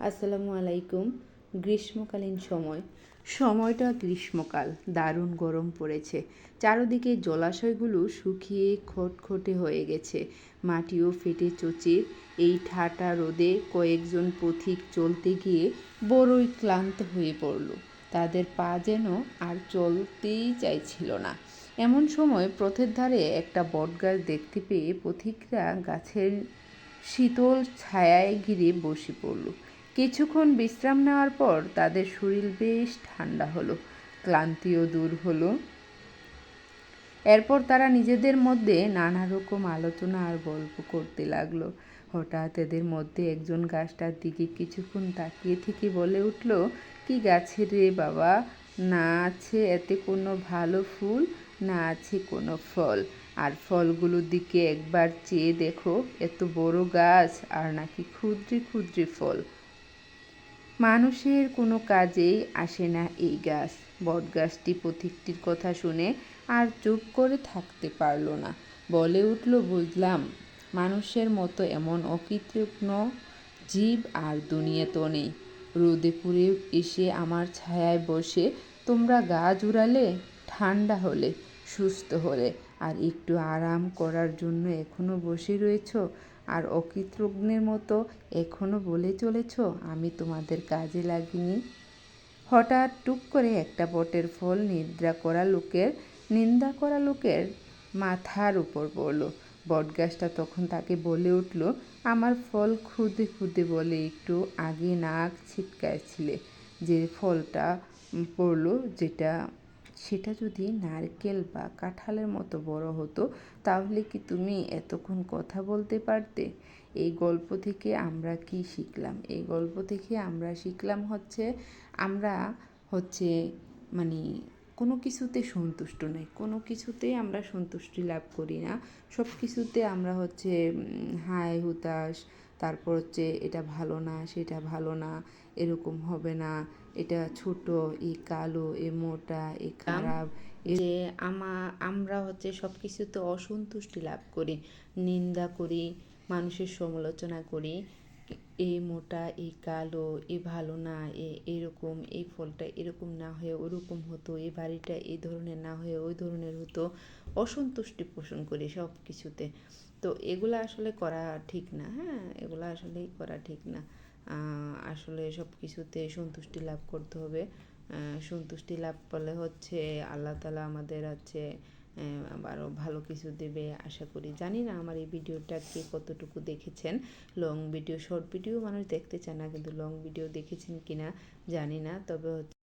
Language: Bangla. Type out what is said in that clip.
আসসালামু আলাইকুম। গ্রীষ্মকালীন সময়। সময়টা গ্রীষ্মকাল, দারুণ গরম পড়েছে। চারদিকে জলাশয়গুলো শুকিয়ে খটখটে হয়ে গেছে। মাটিও ফেটে চচির। এই ঠাটা রোদে কয়েকজন পথিক চলতে গিয়ে বড়ই ক্লান্ত হয়ে পড়ল। তাদের পা যেন আর চলতেই চাইছিল না। এমন সময় পথের ধারে একটা বটগাছ দেখতে পেয়ে পথিকরা গাছের শীতল ছায়ায় ঘিরে বসে পড়ল। কিছুক্ষণ বিশ্রাম নেওয়ার পর তাদের শরীর বেশ ঠান্ডা হলো, ক্লান্তিও দূর হলো। এরপর তারা নিজেদের মধ্যে নানা রকম আলোচনা আর গল্প করতে লাগল। হঠাৎ এদের মধ্যে একজন গাছটার দিকে কিছুক্ষণ তাকিয়ে থেকে বলে উঠল, কি গাছের রে বাবা? না আছে এতে কোনো ভালো ফুল? না আছে কোনো ফল? আর ফলগুলোর দিকে একবার চেয়ে দেখো, এত বড় গাছ, আর নাকি ক্ষুদ্রে ক্ষুদ্রে ফল? মানুষের কোনো কাজেই আসে না এই গাছ। বটগাছটি পথিকটির কথা শুনে আর চুপ করে থাকতে পারল না। বলে উঠল, বুঝলাম, মানুষের মতো এমন অকৃতজ্ঞ জীব আর দুনিয়াতেও নেই। রোদে পুড়ে এসে আমার ছায়ায় বসে তোমরা গা জুড়ালে ঠান্ডা হলে, সুস্থ হলে আর একটু আরাম করার জন্য এখনও বসে রয়েছ? আর অকৃতজ্ঞের মতো এখনও বলে চলেছ, আমি তোমাদের কাজে লাগিনি? হঠাৎ টুক করে একটা বটের ফল নিদ্রা করা লোকের, নিন্দা করা লোকের মাথার উপর পড়ল। বটগাছটা তখন তাকে বলে উঠল, আমার ফল খুদে খুদে বলে একটু আগে নাক ছিটকাইছিলে, যে ফলটা পড়ল যেটা সেটা যদি নারকেল বা কাঁঠালের মতো বড় হতো, তাহলে কি তুমি এতক্ষণ কথা বলতে পারতে? এই গল্প থেকে আমরা কি শিখলাম? এই গল্প থেকে আমরা শিখলাম হচ্ছে, আমরা হচ্ছে মানে কোনো কিছুতে সন্তুষ্ট নই, কোনো কিছুতেই আমরা সন্তুষ্টি লাভ করি না। সব কিছুতে আমরা হচ্ছে হায় হুতাশ, তারপর হচ্ছে এটা ভালো না, সেটা ভালো না, এরকম হবে না, এটা ছোট, এ কালো, এ মোটা, এ খারাপ যে আমা, আমরা হচ্ছে সব কিছুতে অসন্তুষ্টি লাভ করি, নিন্দা করি, মানুষের সমালোচনা করি এই মোটা, এ কালো, এ ভালো না, এ এরকম, এই ফলটা এরকম না হয়ে ওরকম হতো, এ বাড়িটা এই ধরনের না হয়ে ওই ধরনের হতো, অসন্তুষ্টি পোষণ করি সব কিছুতে তো এগুলো আসলে করা ঠিক না হ্যাঁ? এগুলো আসলেই করা ঠিক না। আসলে সব কিছুতে সন্তুষ্টি লাভ করতে হবে। সন্তুষ্টি লাভ করলে হচ্ছে আল্লাহ তালা আমাদের হচ্ছে আরও ভালো কিছু দেবে, আশা করি। জানি না আমার এই ভিডিওটা কে কতটুকু দেখেছেন। লং ভিডিও শর্ট ভিডিও মানুষ দেখতে চায় না, কিন্তু লং ভিডিও দেখেছেন কিনা জানি না, তবে হচ্ছে